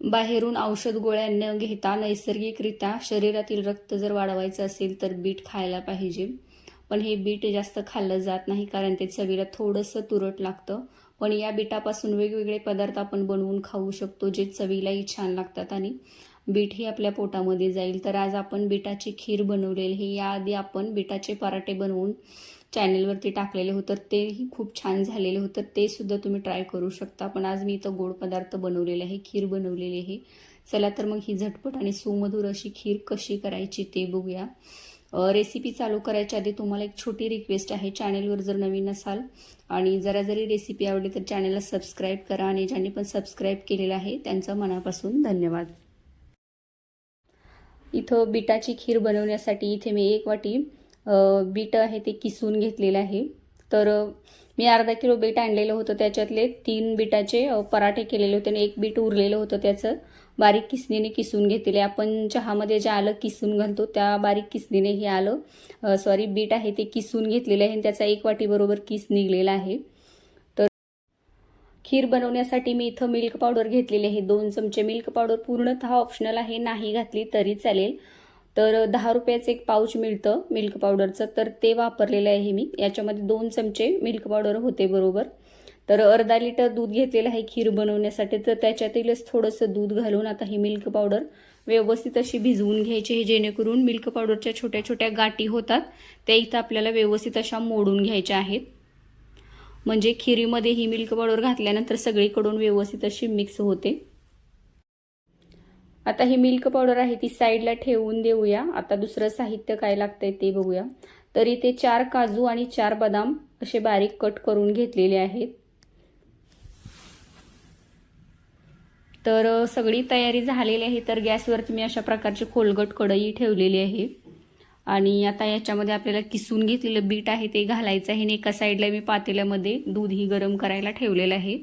बाहेरून औषध गोळ्या न घेता नैसर्गिकरित्या शरीरातील रक्त जर वाढवायचं असेल तर बीट खायला पाहिजे. पण हे बीट जास्त खाल्लं जात नाही कारण ते चवीला थोडंसं तुरट लागतं. पण या बीटापासून वेगवेगळे पदार्थ आपण बनवून खाऊ शकतो जे चवीलाही छान लागतात आणि बीट ही आपल्या पोटामध्ये जाईल. तर आज आपण बीटाची खीर बनवलेली हे याआधी आपण बीटाचे पराठे बनवून चॅनेलवरती टाकलेले होतं तेही खूप छान झालेले होतं. ते सुद्धा तुम्ही ट्राय करू शकता. पण आज मी इथं गोड पदार्थ बनवलेले आहे खीर बनवलेली आहे. चला तर मग ही झटपट आणि सुमधुर अशी खीर कशी करायची ते बघूया. रेसिपी चालू करायच्या आधी तुम्हाला एक छोटी रिक्वेस्ट आहे. चॅनेलवर जर नवीन असाल आणि जरा जरी रेसिपी आवडली तर चॅनेलला सबस्क्राईब करा आणि ज्यांनी पण सबस्क्राईब केलेलं आहे त्यांचं मनापासून धन्यवाद. इथं बिटाची खीर बनवण्यासाठी इथे मी एक वाटी बीट आहे ते किसून घेतलेलं आहे. तर मी अर्धा किलो बीट आणलेलं होतं. त्याच्यातले तीन बिटाचे पराठे केलेले होते आणि एक बीट उरलेलं होतं त्याचं. बारीक किसणीने किसून घेतलेले. आपण चहामध्ये जे आलं किसून घालतो त्या बारीक किसणीने हे आलं. सॉरी बीट आहे ते किसून घेतलेलं आहे आणि त्याचा एक वाटीबरोबर किस निघलेला आहे. तर खीर बनवण्यासाठी मी इथं मिल्क पावडर घेतलेली आहे. दोन चमचे मिल्क पावडर पूर्णतः ऑप्शनल आहे. नाही घातली तरी चालेल. तर दहा रुपयाचं एक पाऊच मिळतं मिल्क पावडरचं. तर ते वापरलेलं आहे मी. याच्यामध्ये दोन चमचे मिल्क पावडर होते बरोबर. तर अर्धा लिटर दूध घेतलेलं आहे खीर बनवण्यासाठी. तर त्याच्यातीलच थोडंसं दूध घालून आता ही मिल्क पावडर व्यवस्थित अशी भिजवून घ्यायची आहे. जेणेकरून मिल्क पावडरच्या छोट्या छोट्या गाठी होतात. त्या इथं आपल्याला व्यवस्थित अशा मोडून घ्यायच्या आहेत. म्हणजे खिरीमध्ये ही मिल्क पावडर घातल्यानंतर सगळीकडून व्यवस्थित अशी मिक्स होते. आता ही मिल्क पावडर आहे ती साईडला ठेवून देऊया. आता दुसरं साहित्य काय लागतंय ते बघूया. तर इथे चार काजू आणि चार बदाम असे बारीक कट करून घेतलेले आहेत. तर सगळी तयारी झालेली आहे तर गॅसवरती मी अशा प्रकारची खोलगट कढई ठेवलेली आहे. आणि आता याच्यामध्ये आपल्याला किसून घेतलेलं बीट आहे ते घालायचं आहे आणि एका साईडला मी पातेल्यामध्ये दूधही गरम करायला ठेवलेलं आहे.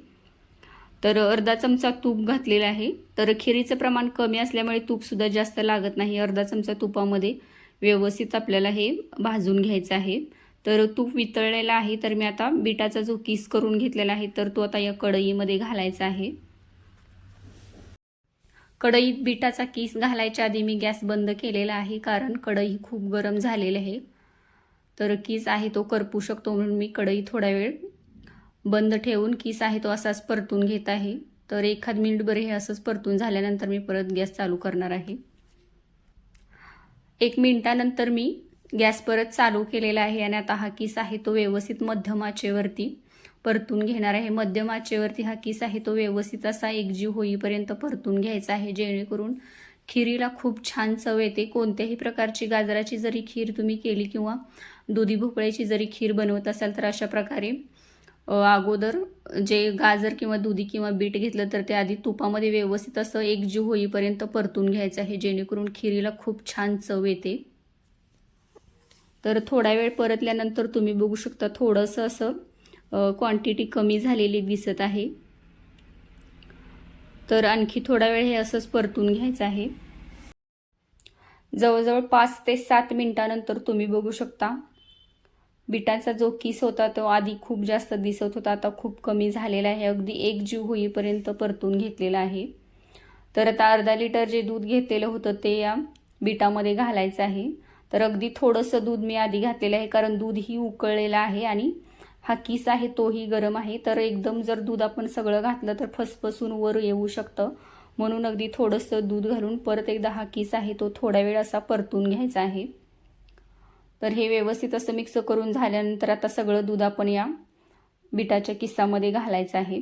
तर अर्धा चमचा तूप घातलेला आहे. तर खिरीचं प्रमाण कमी असल्यामुळे तूपसुद्धा जास्त लागत नाही. अर्धा चमचा तुपामध्ये व्यवस्थित आपल्याला हे भाजून घ्यायचं आहे. तर तूप वितळलेला आहे तर मी आता बिटाचा जो किस करून घेतलेला आहे तर तो आता या कढईमध्ये घालायचा आहे. कढईत बिटाचा किस घालायच्या आधी मी गॅस बंद केलेला आहे कारण कढई खूप गरम झालेली आहे. तर किस आहे तो करपू शकतो म्हणून मी कढई थोडा वेळ बंद ठेवून किस आहे तो असाच परतून घेत आहे. तर एखाद मिनिटभर हे असंच परतून झाल्यानंतर मी परत गॅस चालू करणार आहे. एक मिनिटानंतर मी गॅस परत चालू केलेला आहे आणि आता हा किस आहे तो व्यवस्थित मध्यम आचेवरती परतून घेणार आहे. मध्यम आचेवरती हा किस आहे तो व्यवस्थित असा एकजीव होईपर्यंत परतून घ्यायचा आहे. जेणेकरून खिरीला खूप छान चव येते. कोणत्याही प्रकारची गाजराची जरी खीर तुम्ही केली किंवा दुधी भोपळ्याची जरी खीर बनवत असाल तर अशा प्रकारे अगोदर जे गाजर किंवा दुधी किंवा बीट घेतलं तर ते आधी तुपामध्ये व्यवस्थित असं एकजीव होईपर्यंत परतून घ्यायचं आहे जेणेकरून खिरीला खूप छान चव येते. तर थोडा वेळ परतल्यानंतर तुम्ही बघू शकता थोडंसं असं क्वांटिटी कमी झालेली दिसत आहे. तर आणखी थोडा वेळ हे असंच परतून घ्यायचं आहे. जवळजवळ पाच ते सात मिनटानंतर तुम्ही बघू शकता बिटाचा जो किस होता तो आधी खूप जास्त दिसत होता आता खूप कमी झालेला आहे. अगदी एक जीव होईपर्यंत परतून घेतलेला आहे. तर आता अर्धा लिटर जे दूध घेतलेलं होतं ते या बिटामध्ये घालायचं आहे. तर अगदी थोडंसं दूध मी आधी घातलेलं आहे कारण दूधही उकळलेलं आहे आणि हा किस आहे तोही गरम आहे. तर एकदम जर दूध आपण सगळं घातलं तर फसफसून वर येऊ शकतं. म्हणून अगदी थोडंसं दूध घालून परत एकदा हा किस आहे तो थोडा वेळ असा परतून घ्यायचा आहे. तर हे व्यवस्थित असं मिक्स करून झाल्यानंतर आता सगळं दूध आपण या बिटाच्या किस्सामध्ये घालायचं आहे.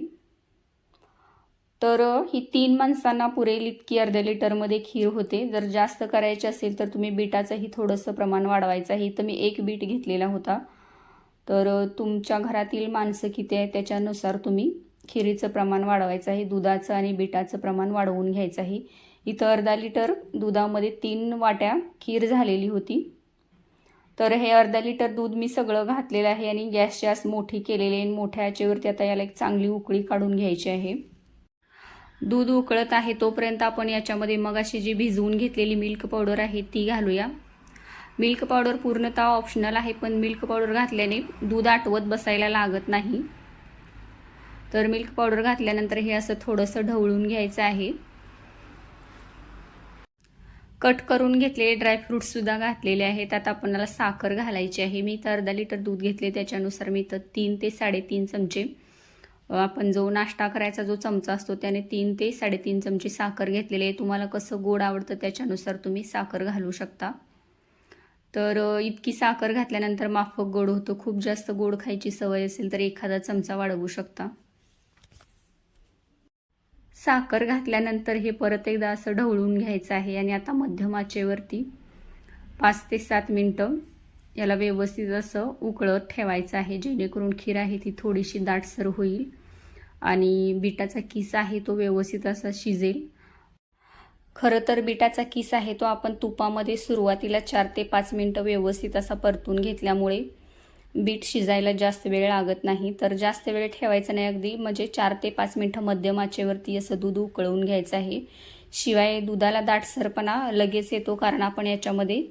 तर ही तीन माणसांना पुरेल इतकी अर्ध्या लिटरमध्ये खीर होते. जर जास्त करायची असेल तर तुम्ही बिटाचंही थोडंसं प्रमाण वाढवायचं आहे. तर मी एक बीट घेतलेला होता. तर तुमच्या घरातील माणसं किती आहे त्याच्यानुसार तुम्ही खिरीचं प्रमाण वाढवायचं आहे. दुधाचं आणि बिटाचं प्रमाण वाढवून घ्यायचं आहे. इथं अर्धा लिटर दुधामध्ये तीन वाट्या खीर झालेली होती. तर हे अर्धा लिटर दूध मी सगळं घातलेलं आहे आणि गॅस जास्त मोठी केलेली आहे मोठ्या याच्यावरती आता याला एक चांगली उकळी काढून घ्यायची आहे. दूध उकळत आहे तोपर्यंत आपण याच्यामध्ये मगाशी जी भिजवून घेतलेली मिल्क पावडर आहे ती घालूया. मिल्क पावडर पूर्णतः ऑप्शनल आहे पण मिल्क पावडर घातल्याने दूध आटवत बसायला लागत नाही. तर मिल्क पावडर घातल्यानंतर हे असं थोडंसं ढवळून घ्यायचं आहे. कट करून घेतलेले ड्रायफ्रूटसुद्धा घातलेले आहेत. आता आपणाला साखर घालायची आहे. मी तर अर्धा लिटर दूध घेतले. त्याच्यानुसार मी तर तीन ते साडेतीन चमचे आपण जो नाश्ता करायचा जो चमचा असतो त्याने तीन ते साडेतीन चमचे साखर घेतलेले आहे. तुम्हाला कसं गोड आवडतं त्याच्यानुसार तुम्ही साखर घालू शकता. तर इतकी साखर घातल्यानंतर माफक गोड होतं. खूप जास्त गोड खायची सवय असेल तर एखादा चमचा वाढवू शकता. साखर घातल्यानंतर हे परत एकदा असं ढवळून घ्यायचं आहे. आणि आता मध्यम आचेवरती पाच ते सात मिनटं याला व्यवस्थित असं उकळत ठेवायचं आहे. जेणेकरून खीर आहे ती थोडीशी दाटसर होईल आणि बिटाचा किस आहे तो व्यवस्थित असा शिजेल. खरं तर बिटाचा किस आहे तो आपण तुपामध्ये सुरुवातीला चार ते पाच मिनटं व्यवस्थित असा परतून घेतल्यामुळे बीट शिजायला जास्त वेळ लागत नाही. तर जास्त वेळ ठेवायचा नाही. अगदी म्हणजे चार ते पाच मिनटं मध्यम आचेवरती असं दूध उकळवून घ्यायचं आहे. शिवाय दुधाला दाटसरपणा लगेच येतो कारण आपण याच्यामध्ये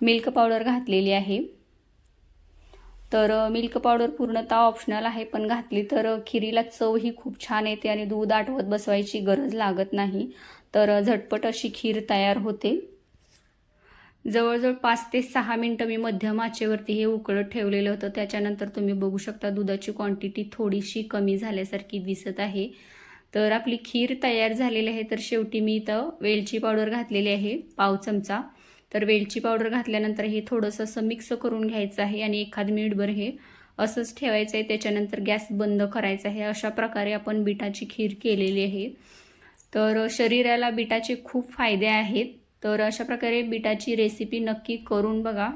मिल्क पावडर घातलेली आहे. तर मिल्क पावडर पूर्णतः ऑप्शनल आहे पण घातली तर खिरीला चव ही खूप छान येते आणि दूध आटवत बसवायची गरज लागत नाही. तर झटपट अशी खीर तयार होते. जवळजवळ पाच ते सहा मिनटं मी मध्यम आचेवरती हे उकळत ठेवलेलं होतं. त्याच्यानंतर तुम्ही बघू शकता दुधाची क्वांटिटी थोडीशी कमी झाल्यासारखी दिसत आहे. तर आपली खीर तयार झालेली आहे. तर शेवटी मी इथं वेलची पावडर घातलेली आहे पाव चमचा. तर वेलची पावडर घातल्यानंतर हे थोडंसं असं मिक्स करून घ्यायचं आहे आणि एखाद मिनिटभर हे असंच ठेवायचं आहे. त्याच्यानंतर गॅस बंद करायचा आहे. अशा प्रकारे आपण बिटाची खीर केलेली आहे. तर शरीराला बिटाचे खूप फायदे आहेत. तर अशा प्रकारे बिटाची रेसिपी नक्की करून बघा.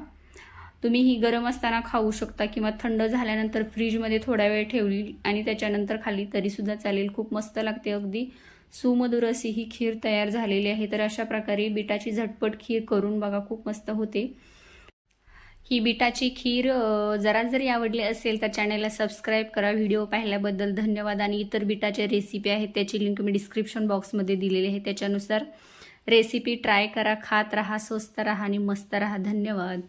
तुम्ही ही गरम असताना खाऊ शकता किंवा थंड झाल्यानंतर फ्रीजमध्ये थोडा वेळ ठेवली आणि त्याच्यानंतर खाली तरीसुद्धा चालेल. खूप मस्त लागते अगदी. सुमधुर अशी ही खीर तयार झालेली आहे. तर अशा प्रकारे बिटाची झटपट खीर करून बघा. खूप मस्त होते. ही बिटाची खीर जरा जरी आवडली असेल तर चॅनलला सबस्क्राईब करा. व्हिडिओ पाहिल्याबद्दल धन्यवाद. आणि इतर बिटाच्या रेसिपी आहेत त्याची लिंक मी डिस्क्रिप्शन बॉक्समध्ये दिलेली आहे. त्याच्यानुसार रेसिपी ट्राय करा खात राहा स्वस्त राहा आणि मस्त राहा. धन्यवाद.